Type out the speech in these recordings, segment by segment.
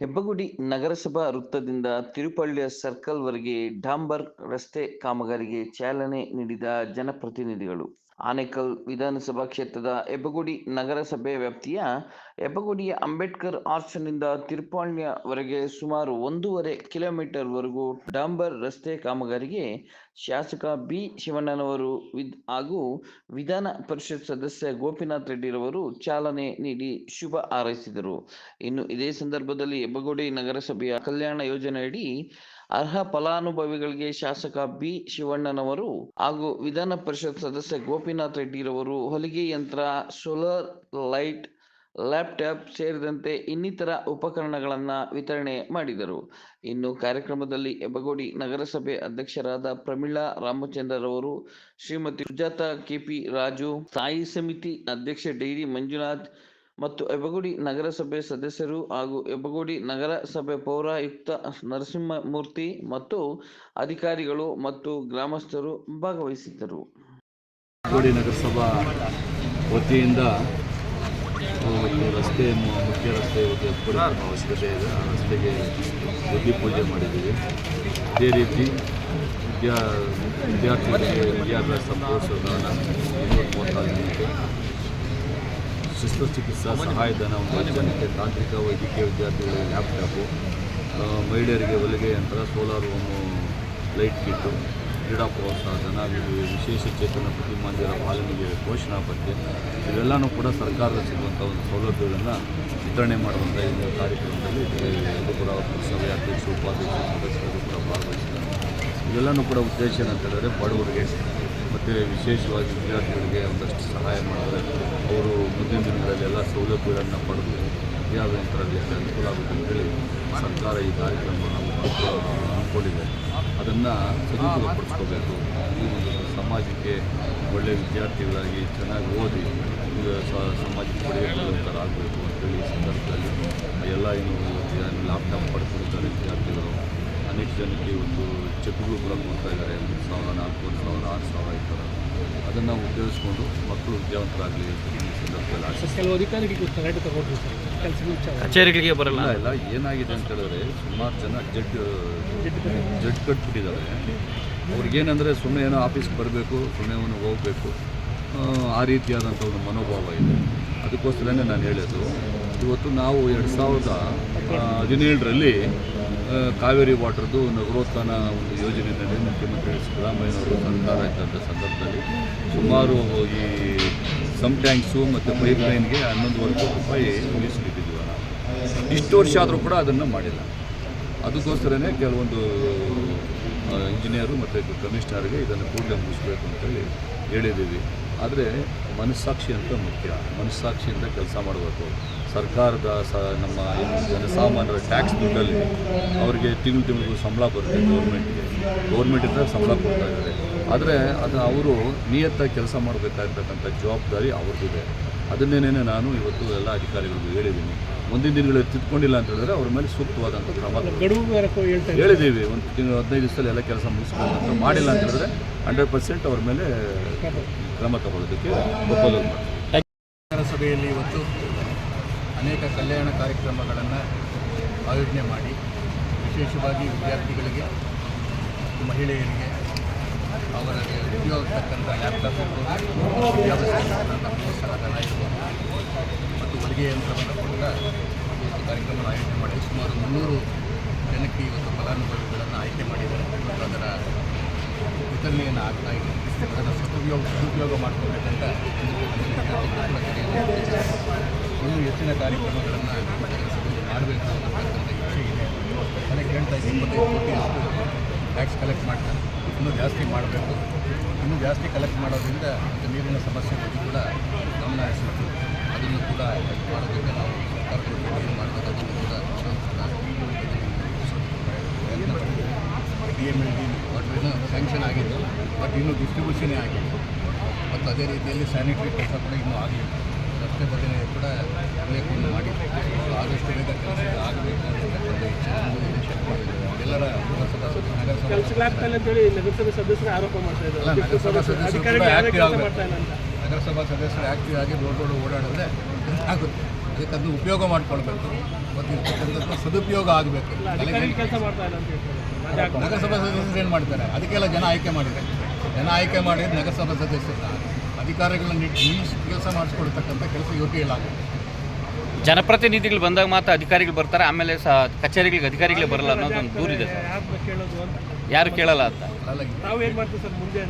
ಹೆಬ್ಬಗುಡಿ ನಗರಸಭಾ ವೃತ್ತದಿಂದ ತಿರುಪಳ್ಳಿಯ ಸರ್ಕಲ್ವರೆಗೆ ಡಾಂಬರ್ ರಸ್ತೆ ಕಾಮಗಾರಿಗೆ ಚಾಲನೆ ನೀಡಿದ ಜನಪ್ರತಿನಿಧಿಗಳು. ಆನೇಕಲ್ ವಿಧಾನಸಭಾ ಕ್ಷೇತ್ರದ ಹೆಬ್ಬಗುಡಿ ನಗರಸಭೆ ವ್ಯಾಪ್ತಿಯ ಹೆಬ್ಬಗುಡಿಯ ಅಂಬೇಡ್ಕರ್ ಆರ್ಚ್ನಿಂದ ತಿರುಪಾಳ್ಯವರೆಗೆ ಸುಮಾರು ಒಂದೂವರೆ ಕಿಲೋಮೀಟರ್ ವರೆಗೂ ಡಾಂಬರ್ ರಸ್ತೆ ಕಾಮಗಾರಿಗೆ ಶಾಸಕ ಬಿ ಶಿವಣ್ಣನವರು ವಿದ್ ಹಾಗೂ ವಿಧಾನ ಪರಿಷತ್ ಸದಸ್ಯ ಗೋಪಿನಾಥ್ ರೆಡ್ಡಿರವರು ಚಾಲನೆ ನೀಡಿ ಶುಭ ಹಾರೈಸಿದರು. ಇನ್ನು ಇದೇ ಸಂದರ್ಭದಲ್ಲಿ ಹೆಬ್ಬಗೋಡಿ ನಗರಸಭೆಯ ಕಲ್ಯಾಣ ಯೋಜನೆಯಡಿ ಅರ್ಹ ಫಲಾನುಭವಿಗಳಿಗೆ ಶಾಸಕ ಬಿ ಶಿವಣ್ಣನವರು ಹಾಗೂ ವಿಧಾನ ಪರಿಷತ್ ಸದಸ್ಯ ಗೋಪಿನಾಥ್ ರೆಡ್ಡಿರವರು ಹೊಲಿಗೆ ಯಂತ್ರ, ಸೋಲಾರ್ ಲೈಟ್ ಲ್ಯಾಪ್ಟಾಪ್ ಸೇರಿದಂತೆ ಇನ್ನಿತರ ಉಪಕರಣಗಳನ್ನು ವಿತರಣೆ ಮಾಡಿದರು. ಇನ್ನು ಕಾರ್ಯಕ್ರಮದಲ್ಲಿ ಹೆಬ್ಬಗೋಡಿ ನಗರಸಭೆ ಅಧ್ಯಕ್ಷರಾದ ಪ್ರಮೀಳಾ ರಾಮಚಂದ್ರರವರು, ಶ್ರೀಮತಿ ಸುಜಾತ ಕೆಪಿ ರಾಜು, ಸ್ಥಾಯಿ ಸಮಿತಿ ಅಧ್ಯಕ್ಷ ಡೈರಿ ಮಂಜುನಾಥ್ ಮತ್ತು ಎಬಗೋಡಿ ನಗರಸಭೆ ಸದಸ್ಯರು ಹಾಗೂ ಎಬಗೋಡಿ ನಗರಸಭೆ ಪೌರಾಯುಕ್ತ ನರಸಿಂಹಮೂರ್ತಿ ಮತ್ತು ಅಧಿಕಾರಿಗಳು ಮತ್ತು ಗ್ರಾಮಸ್ಥರು ಭಾಗವಹಿಸಿದ್ದರು. ನಗರಸಭಾ ವತಿಯಿಂದ ಇವತ್ತು ರಸ್ತೆ ಮು- ಮುಖ್ಯ ರಸ್ತೆ ಅವಶ್ಯಕತೆ ಇದೆ. ಆ ರಸ್ತೆಗೆ ಬುದ್ಧಿ ಪೂಜೆ ಮಾಡಿದ್ದೀವಿ. ಇದೇ ರೀತಿ ವಿದ್ಯಾ ವಿದ್ಯಾರ್ಥಿಗಳಿಗೆ ವಿದ್ಯಾಭ್ಯಾಸ ಪ್ರೋತ್ಸಾಹನ ಇನ್ನೂರ ಮೂವತ್ತಾರು ಜನಕ್ಕೆ ಶಸ್ತ್ರಚಿಕಿತ್ಸಾ ಸಹಾಯಧನ ಒಂದು ಜನಕ್ಕೆ ತಾಂತ್ರಿಕ ವೈದ್ಯಕೀಯ ವಿದ್ಯಾರ್ಥಿಗಳಿಗೆ ಲ್ಯಾಪ್ಟಾಪು ಮಹಿಳೆಯರಿಗೆ ಹೊಲಿಗೆ ಯಂತ್ರ ಸೋಲಾರ್ ಹೋಮು ಲೈಟ್ ಕಿಟ್ಟು ಕ್ರೀಡಾ ಪ್ರೋತ್ಸಾಹಧನ ವಿ- ವಿಶೇಷ ಚೇತನ ಮಂದಿರ ಪಾಲನೆಗೆ ಘೋಷಣಾ ಬಗ್ಗೆ ಇವೆಲ್ಲನೂ ಕೂಡ ಸರ್ಕಾರದ ಸಿಗುವಂಥ ಒಂದು ಸೌಲಭ್ಯಗಳನ್ನು ವಿತರಣೆ ಮಾಡುವಂಥ ಕಾರ್ಯಕ್ರಮದಲ್ಲಿ ಇದು ಕೂಡ ಸಭೆಯ ಅಧ್ಯಕ್ಷ, ಉಪಾಧ್ಯಕ್ಷ ಸದಸ್ಯರು ಕೂಡ ಭಾಗವಹಿಸಿದ್ದಾರೆ. ಇವೆಲ್ಲನೂ ಕೂಡ ಉದ್ದೇಶ ಏನಂತ ಹೇಳಿದ್ರೆ ಬಡವರಿಗೆ ಮತ್ತು ವಿಶೇಷವಾಗಿ ವಿದ್ಯಾರ್ಥಿಗಳಿಗೆ ಒಂದಷ್ಟು ಸಹಾಯ ಮಾಡಿದ್ರೆ ಅವರು ಮುಂದಿನ ದಿನಗಳಲ್ಲಿ ಎಲ್ಲ ಸೌಲಭ್ಯಗಳನ್ನು ಪಡೆದು ವಿದ್ಯಾಭ್ಯಾಸದಲ್ಲಿ ಅನುಕೂಲ ಆಗುತ್ತೆ ಅಂತೇಳಿ ಸರ್ಕಾರ ಈ ಕಾರ್ಯಕ್ರಮವನ್ನು ಹಮ್ಮಿಕೊಂಡಿದೆ. ಅದನ್ನು ಸದುಪಯೋಗಪಡಿಸ್ಕೋಬೇಕು. ಈ ಒಂದು ಸಮಾಜಕ್ಕೆ ಒಳ್ಳೆಯ ವಿದ್ಯಾರ್ಥಿಗಳಾಗಿ ಚೆನ್ನಾಗಿ ಓದಿ ಸಮಾಜಕ್ಕೆ ಕೊಡುಗೆಗಳಾಗಬೇಕು ಅಂತೇಳಿ ಈ ಸಂದರ್ಭದಲ್ಲಿ ಎಲ್ಲ ಏನು ಲ್ಯಾಪ್ಟಾಪ್ ಪಡ್ಕೊಂಡಿದ್ದಾರೆ ವಿದ್ಯಾರ್ಥಿಗಳು. ಅನೇಕ ಜನಕ್ಕೆ ಇವತ್ತು ಚೆಕ್ಗಳು ಕೂಡ ಕೊಡ್ತಾ ಇದ್ದಾರೆ. ಮೂರು ಸಾವಿರ, ನಾಲ್ಕೂವರೆ ಸಾವಿರ, ಆರು ಸಾವಿರ ಈ ಥರ. ಅದನ್ನು ಉಪಯೋಗಿಸ್ಕೊಂಡು ಮಕ್ಕಳು ವಿದ್ಯಾವಂತರಾಗಲಿ ಈ ಸಂದರ್ಭದಲ್ಲಿ ಕೆಲವು ಅಧಿಕಾರಿಗಳಿಗೆ ತರಬೇತಿ ಕಚೇರಿಗಳಿಗೆ ಬರಲ್ಲ. ಇಲ್ಲ ಏನಾಗಿದೆ ಅಂತ ಹೇಳಿದ್ರೆ ಸುಮಾರು ಜನ ಜಡ್ ಜಡ್ ಕಟ್ಬಿಟ್ಟಿದ್ದಾರೆ. ಅವ್ರಿಗೇನಂದರೆ ಸುಮ್ಮನೆ ಏನೋ ಆಫೀಸ್ಗೆ ಬರಬೇಕು ಸುಮ್ಮನೆ ಅವನು ಹೋಗಬೇಕು. ಆ ರೀತಿಯಾದಂಥ ಒಂದು ಮನೋಭಾವ ಇದೆ. ಅದಕ್ಕೋಸ್ಕರನೇ ನಾನು ಹೇಳೋದು ಇವತ್ತು ನಾವು ಎರಡು ಸಾವಿರದ ಹದಿನೇಳರಲ್ಲಿ ಕಾವೇರಿ ವಾಟರ್ದು ನಗರೋತ್ಥಾನ ಒಂದು ಯೋಜನೆಯಲ್ಲಿ ಮುಖ್ಯಮಂತ್ರಿ ಸಿದ್ದರಾಮಯ್ಯನವರು ಸರ್ಕಾರ ಇದ್ದಂಥ ಸಂದರ್ಭದಲ್ಲಿ ಸುಮಾರು ಈ ಸಮ್ ಟ್ಯಾಂಕ್ಸು ಮತ್ತು ಪೈಪ್ ಲೈನ್ಗೆ ಹನ್ನೊಂದುವರೆ ಕೋಟಿ ರೂಪಾಯಿ ಮೀಸಲಿಟ್ಟಿದ್ದೀವಿ ನಾವು ಇಷ್ಟು ವರ್ಷ ಆದರೂ ಕೂಡ ಅದನ್ನು ಮಾಡಿಲ್ಲ. ಅದಕ್ಕೋಸ್ಕರನೇ ಕೆಲವೊಂದು ಇಂಜಿನಿಯರು ಮತ್ತು ಕಮಿಷನರ್ಗೆ ಇದನ್ನು ಕೂಡಲೇ ಮುಗಿಸ್ಬೇಕು ಅಂತೇಳಿ ಹೇಳಿದ್ದೀವಿ. ಆದರೆ ಮನಸ್ಸಾಕ್ಷಿ ಅಂತ ಮುಖ್ಯ. ಮನಸ್ಸಾಕ್ಷಿಯಿಂದ ಕೆಲಸ ಮಾಡಬೇಕು. ಸರ್ಕಾರದ ಸ, ನಮ್ಮ ಏನು ಜನಸಾಮಾನ್ಯರ ಟ್ಯಾಕ್ಸ್ ದುಡ್ಡಲ್ಲಿ ಅವರಿಗೆ ತಿಂಗಳು ತಿಂಗಳಿಗೂ ಸಂಬಳ ಬರುತ್ತೆ ಗೌರ್ಮೆಂಟ್ಗೆ. ಗೌರ್ಮೆಂಟಿಂದ ಸಂಬಳ ಕೊಡ್ತಾ ಇದ್ದಾರೆ. ಆದರೆ ಅದು ಅವರು ನಿಯತ್ತಾಗಿ ಕೆಲಸ ಮಾಡಬೇಕಾಗಿರ್ತಕ್ಕಂಥ ಜವಾಬ್ದಾರಿ ಅವ್ರದ್ದಿದೆ. ಅದನ್ನೇನೇ ನಾನು ಇವತ್ತು ಎಲ್ಲ ಅಧಿಕಾರಿಗಳಿಗೂ ಹೇಳಿದ್ದೀನಿ. ಮುಂದಿನ ದಿನಗಳಲ್ಲಿ ತಿದ್ಕೊಂಡಿಲ್ಲ ಅಂತ ಹೇಳಿದ್ರೆ ಅವ್ರ ಮೇಲೆ ಸೂಕ್ತವಾದಂಥ ಕ್ರಮ ಹೇಳಿದ್ದೀವಿ. ಒಂದು ತಿಂಗಳು ಹದಿನೈದು ದಿವಸದಲ್ಲಿ ಎಲ್ಲ ಕೆಲಸ ಮುಗಿಸ್ಕೊಂಡು ಮಾಡಿಲ್ಲ ಅಂತ ಹೇಳಿದ್ರೆ ಹಂಡ್ರೆಡ್ ಪರ್ಸೆಂಟ್ ಅವ್ರ ಮೇಲೆ ಕ್ರಮ ತಗೊಳ್ಳೋದಕ್ಕೆ ಒಪ್ಪಲು ಮಾಡ್ತೀವಿ ನಗರಸಭೆಯಲ್ಲಿ ಇವತ್ತು ಅನೇಕ ಕಲ್ಯಾಣ ಕಾರ್ಯಕ್ರಮಗಳನ್ನು ಆಯೋಜನೆ ಮಾಡಿ ವಿಶೇಷವಾಗಿ ವಿದ್ಯಾರ್ಥಿಗಳಿಗೆ ಮಹಿಳೆಯರಿಗೆ ಅವರಿಗೆ ಉಪಯೋಗಿಸ್ತಕ್ಕಂಥ ಲ್ಯಾಪ್ಟಾಪ್ ಇರ್ಬೋದು ವಿದ್ಯಾಭ್ಯಾಸಕ್ಕಂಥ ಪ್ರೋತ್ಸಾಹಧನ ಇರ್ಬೋದು ಮತ್ತು ಹೊಲಿಗೆ ಯಂತ್ರವನ್ನು ಕೂಡ ಇವತ್ತು ಕಾರ್ಯಕ್ರಮವನ್ನು ಆಯೋಜನೆ ಮಾಡಿ, ಸುಮಾರು ಮುನ್ನೂರು ಜನಕ್ಕೆ ಇವತ್ತು ಫಲಾನುಭವಿಗಳನ್ನು ಆಯ್ಕೆ ಮಾಡಿದ್ದಾರೆ. ಮತ್ತು ಅದರ ವಿತರಣೆಯನ್ನು ಆಗ್ತಾ ಇದೆ. ಅದನ್ನು ಸದುಪಯೋಗ ಸದುಪಯೋಗ ಮಾಡ್ಕೋಬೇಕಂತ ಇನ್ನೂ ಹೆಚ್ಚಿನ ಕಾರ್ಯಕ್ರಮಗಳನ್ನು ಮಾಡಬೇಕು ಅನ್ನತಕ್ಕಂಥ ಇಚ್ಛೆ ಇದೆ. ನನಗೆ ಹೇಳ್ತಾ ಟ್ಯಾಕ್ಸ್ ಕಲೆಕ್ಟ್ ಮಾಡ್ತಾರೆ. ಇನ್ನೂ ಜಾಸ್ತಿ ಮಾಡಬೇಕು. ಇನ್ನೂ ಜಾಸ್ತಿ ಕಲೆಕ್ಟ್ ಮಾಡೋದ್ರಿಂದ ನೀರಿನ ಸಮಸ್ಯೆ ಬಗ್ಗೆ ಕೂಡ ಗಮನ ಹರಿಸಿತ್ತು. ಅದನ್ನು ಕೂಡ ಮಾಡೋದಕ್ಕೆ ನಾವು ಕರ್ಕೊಂಡು ಏನು ಮಾಡಬೇಕು ಅದನ್ನು ಕೂಡ D M L D water sanction ಆಗಿದೆ ಬಟ್ ಇನ್ನೂ ಡಿಸ್ಟ್ರಿಬ್ಯೂಷನೇ ಆಗಿಲ್ಲ. ಮತ್ತು ಅದೇ ರೀತಿಯಲ್ಲಿ ಸ್ಯಾನಿಟರಿ ಕೆಲಸ ಕೂಡ ಇನ್ನೂ ಆಗಲಿಲ್ಲ ರಸ್ತೆ ಬದನೆ ಕೂಡ ಉಲ್ಲೇಖವನ್ನು ಮಾಡಿ ಆದಷ್ಟು ಬೇಗ ಕೆಲಸ ಆಗಬೇಕು ಅಂತಕ್ಕಂಥ ಇಚ್ಛೆ ಎಲ್ಲರ ನಗರಸಭಾ ಕೆಲಸಗಳಾಗ್ತಾ ಅಂತೇಳಿ ನಗರಸಭೆ ಸದಸ್ಯರು ಆರೋಪ ಮಾಡ್ತಾ ಅಲ್ಲ, ಇದ್ದಾರೆ ನಗರಸಭಾ ಸದಸ್ಯರು. ಮಾಡ್ತಾ ಇಲ್ಲ ಅಂತ. ನಗರಸಭಾ ಸದಸ್ಯರು ಆಕ್ಟಿವ್ ಆಗಿ ರೋಡ್ ರೋಡ್ ಓಡಾಡಿದ್ರೆ ಆಗುತ್ತೆ ಅದಕ್ಕೆ ಅದು ಉಪಯೋಗ ಮಾಡ್ಕೊಳ್ಬೇಕು. ಗೊತ್ತಿರ್ತಕ್ಕಂಥದ್ದು ಸದುಪಯೋಗ ಆಗಬೇಕು. ನಗರಸಭಾ ಸದಸ್ಯರು ಏನು ಮಾಡ್ತಾರೆ? ಅದಕ್ಕೆಲ್ಲ ಜನ ಆಯ್ಕೆ ಮಾಡಿದ್ದಾರೆ ಜನ ಆಯ್ಕೆ ಮಾಡಿದ್ರೆ ನಗರಸಭಾ ಸದಸ್ಯರನ್ನ ಅಧಿಕಾರಿಗಳನ್ನ ನಿಲ್ಲಿಸಿ ಕೆಲಸ ಮಾಡಿಸ್ಕೊಡ್ತಕ್ಕಂಥ ಕೆಲಸ ಯೋಗ್ಯ ಇಲ್ಲ. ಜನಪ್ರತಿನಿಧಿಗಳು ಬಂದಾಗ ಮಾತ್ರ ಅಧಿಕಾರಿಗಳು ಬರ್ತಾರೆ ಆಮೇಲೆ ಸಹ ಕಚೇರಿಗಳಿಗೆ ಅಧಿಕಾರಿಗಳೇ ಬರಲ್ಲ ಅನ್ನೋದೊಂದು ದೂರ ಇದೆ ಸರ್. ಯಾರನ್ನ ಕೇಳೋದು ಅಂತ? ಯಾರು ಕೇಳಲ್ಲ ಅಂತ. ಅಲ್ಲ ತಾವು ಏನು ಮಾಡ್ತೀವಿ ಸರ್ ಮುಂದೆ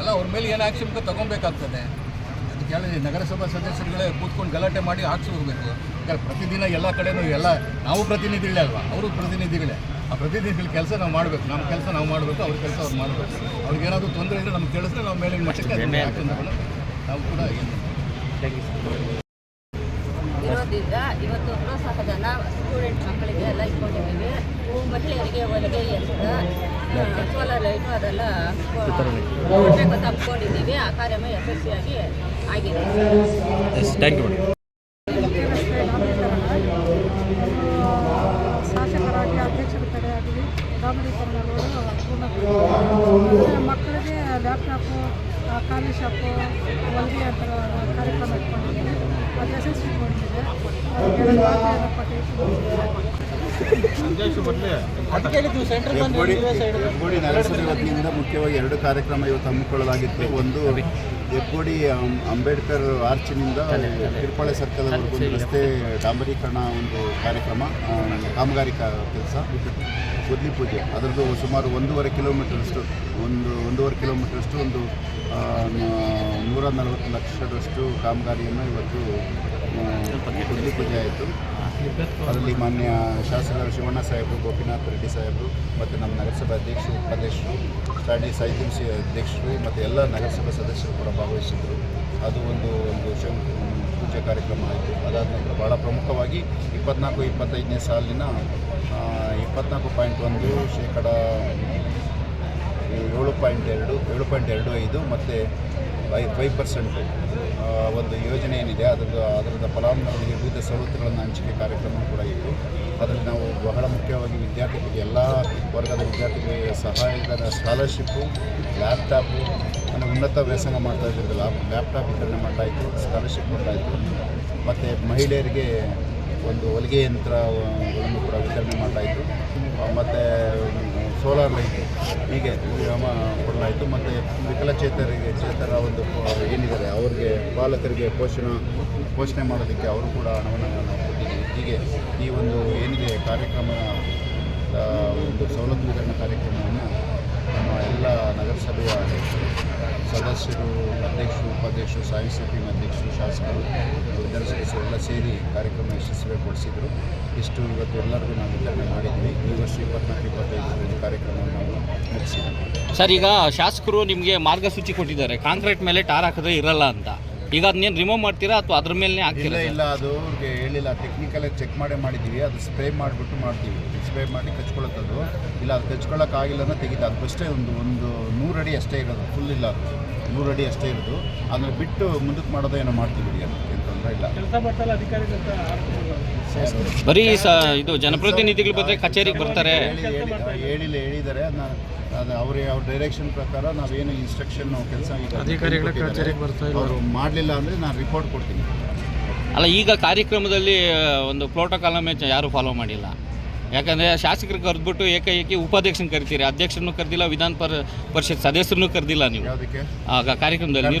ಅಲ್ಲ ಅವ್ರ ಮೇಲೆ ಏನು ಆಕ್ಷನ್ ತಗೊಬೇಕಾಗ್ತದೆ? ಅದಕ್ಕೆ ಹೇಳಿ ನಗರಸಭಾ ಸದಸ್ಯರುಗಳೇ ಕೂತ್ಕೊಂಡು ಗಲಾಟೆ ಮಾಡಿ ಆಕ್ಷನ್ ಹೋಗ್ಬೇಕು. ಯಾಕಂದ್ರೆ ಪ್ರತಿದಿನ ಎಲ್ಲ ಕಡೆನೂ ಎಲ್ಲ ನಾವು ಪ್ರತಿನಿಧಿಗಳೇ ಅಲ್ವಾ? ಅವರು ಪ್ರತಿನಿಧಿಗಳೇ. ಆ ಪ್ರತಿನಿಧಿಗಳ ಕೆಲಸ ನಾವು ಮಾಡಬೇಕು. ನಮ್ಮ ಕೆಲಸ ನಾವು ಮಾಡಬೇಕು ಅವ್ರ ಕೆಲಸ ಅವ್ರು ಮಾಡಬೇಕು. ಅವ್ರಿಗೆ ಏನಾದರೂ ತೊಂದರೆ ಇದ್ದರೆ ನಮ್ಗೆ ತಿಳಿಸಿದ್ರೆ ನಾವು ಮೇಲಿನ ಮಟ್ಟಕ್ಕೆ. ನಾವು ಕೂಡ ಏನು ಇರೋದ್ರಿಂದ ಇವತ್ತು ಪ್ರೋತ್ಸಾಹಧನ ಸ್ಟೂಡೆಂಟ್ ಮಕ್ಕಳಿಗೆ ಎಲ್ಲ ಇಟ್ಕೊಂಡಿದ್ದೀವಿ. ಮಹಿಳೆಯರಿಗೆ ಹೊಲಿಗೆ ಯಂತ್ರ ಸೋಲಾರ್ ಲೈಟು ಅದೆಲ್ಲ ಕೊಡಬೇಕು ಅಂತ ಅಂದ್ಕೊಂಡಿದ್ದೀವಿ ಆ ಕಾರ್ಯಕ್ರಮ ಯಶಸ್ವಿಯಾಗಿ ಆಗಿದೆ. ಥ್ಯಾಂಕ್ ಯು ಶಾಸಕರಾಗಿ ಅಧ್ಯಕ್ಷರ ಕಡೆ ಆಗಲಿ ಮಕ್ಕಳಿಗೆ ಲ್ಯಾಪ್ಟಾಪು ಖಾಲಿ ಶಾಪು ಹೊಲಿಗೆ ಅಂತ ಕಾರ್ಯಕ್ರಮ ಇಟ್ಕೊಂಡಿದ್ದೀವಿ. ಅದು ಯಶಸ್ವಿಗೊಂಡಿದೆ ವತಿಯಿಂದ ಮುಖ್ಯವಾಗಿ ಎರಡು ಕಾರ್ಯಕ್ರಮ ಇವತ್ತು ಹಮ್ಮಿಕೊಳ್ಳಲಾಗಿತ್ತು. ಒಂದು ಹೆಗ್ಗೋಡಿ ಅಂಬೇಡ್ಕರ್ ಆರ್ಚಿನಿಂದ ಕಿರ್ಪಾಳೆ ಸರ್ಕಲ್ವರೆಗೂ ಒಂದು ರಸ್ತೆ ಡಾಂಬರೀಕರಣ ಒಂದು ಕಾರ್ಯಕ್ರಮ ಕಾಮಗಾರಿ ಕೆಲಸ, ಗುದ್ಲಿ ಪೂಜೆ. ಅದರದ್ದು ಸುಮಾರು ಒಂದೂವರೆ ಕಿಲೋಮೀಟರಷ್ಟು ಒಂದು ಒಂದೂವರೆ ಕಿಲೋಮೀಟರಷ್ಟು ಒಂದು ನೂರ ನಲವತ್ತು ಲಕ್ಷದಷ್ಟು ಕಾಮಗಾರಿಯನ್ನು ಇವತ್ತು ಗುದ್ಲಿ ಪೂಜೆ ಆಯಿತು ಅದರಲ್ಲಿ ಮಾನ್ಯ ಶಾಸಕರು ಶಿವಣ್ಣ ಸಾಹೇಬರು, ಗೋಪಿನಾಥ್ ರೆಡ್ಡಿ ಸಾಹೇಬರು ಮತ್ತು ನಮ್ಮ ನಗರಸಭಾ ಅಧ್ಯಕ್ಷರು, ಉಪಾಧ್ಯಕ್ಷರು ಸ್ಟಾಡಿ ಸಾಹಿತ್ಯ ಅಧ್ಯಕ್ಷರು ಮತ್ತು ಎಲ್ಲ ನಗರಸಭಾ ಸದಸ್ಯರು ಕೂಡ ಭಾಗವಹಿಸಿದರು ಅದು ಒಂದು ಒಂದು ಶಂ, ಪೂಜೆ ಕಾರ್ಯಕ್ರಮ ಆಯಿತು. ಅದಾದ ನಂತರ ಭಾಳ ಪ್ರಮುಖವಾಗಿ ಇಪ್ಪತ್ನಾಲ್ಕು, ಇಪ್ಪತ್ತೈದನೇ ಸಾಲಿನ ಇಪ್ಪತ್ನಾಲ್ಕು ಪಾಯಿಂಟ್ ಒಂದು ಶೇಕಡ ಏಳು ಪಾಯಿಂಟ್ ಎರಡು, ಏಳು ಪಾಯಿಂಟ್ ಎರಡು ಐದು ಮತ್ತು ಫೈ ಫೈವ್ ಪರ್ಸೆಂಟು ಒಂದು ಯೋಜನೆ ಏನಿದೆ ಅದರದ್ದು ಅದರದ ಫಲಾನುಭವಿಗಳಿಗೆ ವಿವಿಧ ಸವಲತ್ತುಗಳನ್ನು ಹಂಚಿಕೆ ಕಾರ್ಯಕ್ರಮ ಕೂಡ ಇತ್ತು ಅದರಲ್ಲಿ ನಾವು ಬಹಳ ಮುಖ್ಯವಾಗಿ ವಿದ್ಯಾರ್ಥಿಗಳಿಗೆ, ಎಲ್ಲ ವರ್ಗದ ವಿದ್ಯಾರ್ಥಿಗಳಿಗೆ ಸಹಾಯಧನ ಸ್ಕಾಲರ್ಶಿಪ್ಪು, ಲ್ಯಾಪ್ಟಾಪು ಅಂದರೆ ಉನ್ನತ ವ್ಯಾಸಂಗ ಮಾಡ್ತಾ ಇದ್ದಿರಲಿಲ್ಲ ಲ್ಯಾಪ್, ಲ್ಯಾಪ್ಟಾಪ್ ವಿತರಣೆ ಮಾಡ್ತಾಯಿತ್ತು ಸ್ಕಾಲರ್ಶಿಪ್ ಕೊಡಲಾಯಿತು ಮತ್ತು ಮಹಿಳೆಯರಿಗೆ ಒಂದು ಹೊಲಿಗೆ ಯಂತ್ರಗಳನ್ನು ಕೂಡ ವಿತರಣೆ ಮಾಡ್ತಾಯಿತ್ತು ಮತ್ತು ಸೋಲಾರ್ ಲೈಟ್. ಹೀಗೆ ಕೊಡಲಾಯಿತು. ಮತ್ತು ವಿಕಲಚೇತರಿಗೆ ಚೇತರ ಒಂದು ಏನಿದ್ದಾರೆ, ಅವ್ರಿಗೆ ಪಾಲಕರಿಗೆ ಪೋಷಣ, ಪೋಷಣೆ ಮಾಡೋದಕ್ಕೆ ಅವರು ಕೂಡ ಹಣವನ್ನು ನಾನು ಕೊಟ್ಟಿದ್ದೀವಿ. ಹೀಗೆ ಈ ಒಂದು ಏನಿದೆ ಕಾರ್ಯಕ್ರಮ ಒಂದು ಸವಲತ್ತು ವಿತರಣಾ ಕಾರ್ಯಕ್ರಮವನ್ನು ನಮ್ಮ ಎಲ್ಲ ನಗರಸಭೆಯ ಸದಸ್ಯರು, ಅಧ್ಯಕ್ಷರು, ಉಪಾಧ್ಯಕ್ಷರು ಸಭೆ ಅಧ್ಯಕ್ಷರು, ಶಾಸಕರು ವಿಧಾನ ಸದಸ್ಯರು ಎಲ್ಲ ಸೇರಿ ಕಾರ್ಯಕ್ರಮ ಯಶಸ್ವಿಗೊಳಿಸಿದರು ಇಷ್ಟು ಇವತ್ತು ಎಲ್ಲರಿಗೂ ನಾವು ವಿತರಣೆ ಮಾಡಿದ್ವಿ. ಈ ವರ್ಷ ಇಪ್ಪತ್ನಾಲ್ಕು ಇಪ್ಪತ್ತೈದು ಕಾರ್ಯಕ್ರಮವನ್ನು ನಾವು ಮುಗಿಸಿದ್ವಿ. ಸರ್ ಈಗ ಶಾಸಕರು ನಿಮಗೆ ಮಾರ್ಗಸೂಚಿ ಕೊಟ್ಟಿದ್ದಾರೆ. ಕಾಂಕ್ರೀಟ್ ಮೇಲೆ ಟಾರ್ ಹಾಕಿದ್ರೆ ಇರಲ್ಲ ಅಂತ. ಈಗ ಅದನ್ನೇನು ರಿಮೂವ್ ಮಾಡ್ತೀರಾ ಅಥವಾ ಅದ್ರ ಮೇಲೆ ಇಲ್ಲ ಇಲ್ಲ ಅದು ಅವ್ರಿಗೆ ಹೇಳಿಲ್ಲ. ಟೆಕ್ನಿಕಲಾಗಿ ಚೆಕ್ ಮಾಡೇ ಮಾಡಿದ್ದೀವಿ ಅದು ಸ್ಪ್ರೇ ಮಾಡಿಬಿಟ್ಟು ಮಾಡ್ತೀವಿ. ಸ್ಪ್ರೇ ಮಾಡಿ ಕಚ್ಕೊಳ್ಳೋದು ಇಲ್ಲ ಅದು ಕಚ್ಕೊಳ್ಳೋಕ್ಕಾಗಿಲ್ಲ ಅಂದರೆ ತೆಗಿತಾ ಅದು ಅಷ್ಟೇ ಒಂದು ಒಂದು ನೂರು ಅಡಿ ಅಷ್ಟೇ ಇರೋದು. ಫುಲ್ ಇಲ್ಲ ಅದು. ನೂರು ಅಡಿ ಅಷ್ಟೇ ಇರೋದು. ಅದನ್ನ ಬಿಟ್ಟು ಮುಂದಕ್ಕೆ ಮಾಡೋದು ಏನೋ ಮಾಡ್ತೀವಿ ಬಿಡಿ ಅದು ತೊಂದರೆ ಇಲ್ಲ. ಕೆಲಸ ಮಾಡ್ತಾ ಅಧಿಕಾರಿಗಳ ಅಂತ ಆರೋಪ ಬರೀ ಸ ಇದು ಜನಪ್ರತಿನಿಧಿಗಳು ಬಂದರೆ ಕಚೇರಿಗೆ ಬರ್ತಾರೆ. ಹೇಳಿ ಹೇಳಿ ಹೇಳಿಲ್ಲ ಹೇಳಿದ್ದಾರೆ. ಅದನ್ನ ಅದು ಅವ್ರ ಅವ್ರ ಡೈರೆಕ್ಷನ್ ಪ್ರಕಾರ ನಾವೇನು ಇನ್ಸ್ಟ್ರಕ್ಷನ್ ನಾವು ಕೆಲಸ ಅಧಿಕಾರಿಗಳ ಕಚೇರಿಗೆ ಬರ್ತಾ ಅವರು ಮಾಡಲಿಲ್ಲ ಅಂದರೆ ನಾನು ರಿಪೋರ್ಟ್ ಕೊಡ್ತೀನಿ. ಅಲ್ಲ ಈಗ ಕಾರ್ಯಕ್ರಮದಲ್ಲಿ ಒಂದು ಪ್ರೋಟೋಕಾಲ್ ಯಾರು ಫಾಲೋ ಮಾಡಿಲ್ಲ? ಯಾಕಂದರೆ ಶಾಸಕರು ಕರೆದ್ಬಿಟ್ಟು ಏಕಾಏಕಿ ಉಪಾಧ್ಯಕ್ಷನ ಕರಿತೀರಿ ಅಧ್ಯಕ್ಷರನ್ನು ಕರೆದಿಲ್ಲ ವಿಧಾನ ಪರ ಪರಿಷತ್ ಸದಸ್ಯರನ್ನು ಕರೆದಿಲ್ಲ ನೀವು. ಆಗ ಕಾರ್ಯಕ್ರಮದಲ್ಲಿ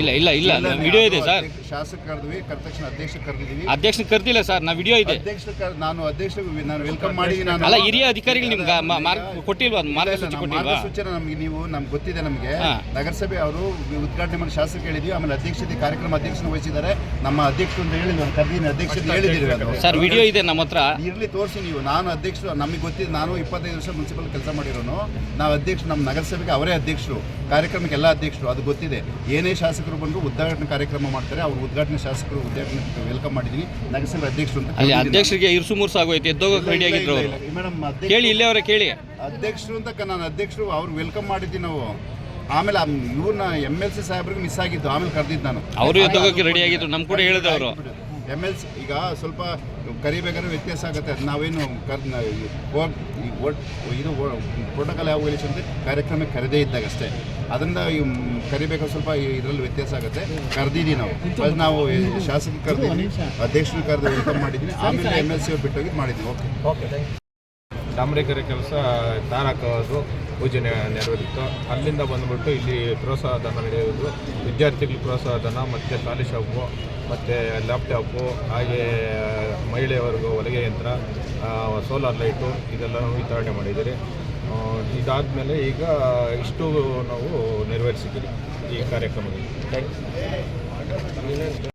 ಇಲ್ಲ, ಇಲ್ಲ, ಇಲ್ಲ, ವಿಡಿಯೋ ಇದೆ ಸರ್. ಶಾಸಕ ಕರೆದ್ವಿ ಕರೆದ ತಕ್ಷಣ ಅಧ್ಯಕ್ಷ ಕರೆದಿದ್ದೀವಿ. ಅಧ್ಯಕ್ಷನ ಕರೆದಿಲ್ಲ ಸರ್ ನಾ ವಿಡಿಯೋ ಇದೆ. ಅಧ್ಯಕ್ಷ ನಾನು ಅಧ್ಯಕ್ಷ ನಾನು ವೆಲ್ಕಮ್ ಮಾಡಿ ನಾನು ಅಲ್ಲ ಹಿರಿಯ ಅಧಿಕಾರಿಗಳು ನಿಮ್ಗೆ ಮಾರ್ಗ ಕೊಟ್ಟಿಲ್ವಾ? ಮಾರ್ಗಸೂಚಿ ಕೊಟ್ಟಿಲ್ವಾ? ಸೂಚನೆ ನಮಗೆ ನೀವು ನಮ್ಗೆ ಗೊತ್ತಿದೆ ನಮಗೆ. ನಗರಸಭೆ ಅವರು ಉದ್ಘಾಟನೆ ಮಾಡಿ ಶಾಸಕ ಹೇಳಿದ್ವಿ ಆಮೇಲೆ ಅಧ್ಯಕ್ಷತೆ ಕಾರ್ಯಕ್ರಮ ಅಧ್ಯಕ್ಷನ ವಹಿಸಿದ್ದಾರೆ. ನಮ್ಮ ಅಧ್ಯಕ್ಷ ಅಂತ ಹೇಳಿದ್ವಿ ಕರೆದಿನ ಅಧ್ಯಕ್ಷತೆ ಹೇಳಿದ್ದೀವಿ ಸರ್ ವಿಡಿಯೋ ಇದೆ ನಮ್ಮ ಹತ್ರ. ಇರಲಿ ತೋರಿಸಿ ನೀವು ನಾನು ಅಧ್ಯಕ್ಷರು ನಮಗೆ ಗೊತ್ತಿದೆ ನಾನು ಇಪ್ಪತ್ತೈದು ವರ್ಷ ಮುನ್ಸಿಪಲ್ ಕೆಲಸ ಮಾಡಿರೋನು. ನಾವು ಅಧ್ಯಕ್ಷರು ನಮ್ಮ ನಗರಸಭೆಗೆ ಅವರೇ ಅಧ್ಯಕ್ಷರು ಕಾರ್ಯಕ್ರಮಕ್ಕೆ ಎಲ್ಲ ಅಧ್ಯಕ್ಷರು ಅದು ಗೊತ್ತಿದೆ. ಏನೇ ಶಾಸಕರು ಬಂದರೂ ಉದ್ಘಾಟನೆ ಕಾರ್ಯಕ್ರಮ ಮಾಡ್ತಾರೆ. ಅವ್ರು ಉದ್ಘಾಟನೆ ಶಾಸಕರು ಉದ್ಘಾಟನೆ ವೆಲ್ಕಮ್ ಮಾಡಿದ್ದೀನಿ ನಗರಸಭೆ ಅಧ್ಯಕ್ಷರು ಅಂತ ಅಧ್ಯಕ್ಷರಿಗೆ ಇರ್ಸು ಮೂರು ಆಗೋಯ್ತು ಎದ್ದೋಗ ರೆಡಿ ಆಗಿದ್ರು. ಮೇಡಮ್ ಕೇಳಿ ಇಲ್ಲೇ ಅವರೇ ಕೇಳಿ. ಅಧ್ಯಕ್ಷರು ಅಂತ ನಾನು ಅಧ್ಯಕ್ಷರು ಅವ್ರು ವೆಲ್ಕಮ್ ಮಾಡಿದ್ವಿ ನಾವು. ಆಮೇಲೆ ಇವ್ರನ್ನ ಎಂ ಎಲ್ ಸಿ ಸಾಹೇಬ್ರಿಗೆ ಮಿಸ್ ಆಗಿದ್ದು ಆಮೇಲೆ ಕರೆದಿದ್ದು ನಾನು. ಅವರು ಎದ್ದೋಗಕ್ಕೆ ರೆಡಿ ಆಗಿದ್ರು. ನಮ್ಮ ಕೂಡ ಹೇಳಿದ್ರು ಅವರು. ಎಂ ಎಲ್ ಸಿ ಈಗ ಸ್ವಲ್ಪ ಕರಿಬೇಕಾದ್ರೆ ವ್ಯತ್ಯಾಸ ಆಗುತ್ತೆ. ಅದು ನಾವೇನು ಕರ್ ಇದು ಪ್ರೋಟೋಕಾಲ್ ಯಾವ ಅಂತ ಕಾರ್ಯಕ್ರಮಕ್ಕೆ ಕರೆದೇ ಇದ್ದಾಗ ಅಷ್ಟೇ. ಅದರಿಂದ ಈ ಕರಿಬೇಕಾದ್ರೆ ಸ್ವಲ್ಪ ಇದರಲ್ಲಿ ವ್ಯತ್ಯಾಸ ಆಗುತ್ತೆ. ಕರೆದಿದ್ದೀವಿ ನಾವು. ಅದು ನಾವು ಶಾಸಕ ಕರೆದಿದ್ದೀನಿ ಅಧ್ಯಕ್ಷರು ಕರೆದು ವೆಲ್ಕಮ್ ಮಾಡಿದ್ದೀನಿ ಆಮೇಲೆ ಎಂ ಎಲ್ ಸಿ ಅವ್ರು ಬಿಟ್ಟೋಗಿ ಮಾಡಿದ್ವಿ. ಓಕೆ ಡಾಂಬರೀಕರ ಕೆಲಸ ತಾರ್ ಹಾಕೋದು ಪೂಜೆ ನೆರವೇರಿತ್ತು. ಅಲ್ಲಿಂದ ಬಂದುಬಿಟ್ಟು ಇಲ್ಲಿ ಪ್ರೋತ್ಸಾಹ ಧನ ನಡೆಯೋದು ವಿದ್ಯಾರ್ಥಿಗಳು ಪ್ರೋತ್ಸಾಹ ಧನ ಮತ್ತು ಶಾಪು, ಮತ್ತು ಲ್ಯಾಪ್ಟಾಪು, ಹಾಗೆ ಮಹಿಳೆಯವರೆಗೂ ಹೊಲಿಗೆ ಯಂತ್ರ ಸೋಲಾರ್ ಲೈಟು ಇದೆಲ್ಲನೂ ವಿತರಣೆ ಮಾಡಿದ್ದೀರಿ. ಇದಾದಮೇಲೆ ಈಗ ಇಷ್ಟು ನಾವು ನೆರವೇರಿಸಿದ್ದೀರಿ ಈ ಕಾರ್ಯಕ್ರಮದಲ್ಲಿ.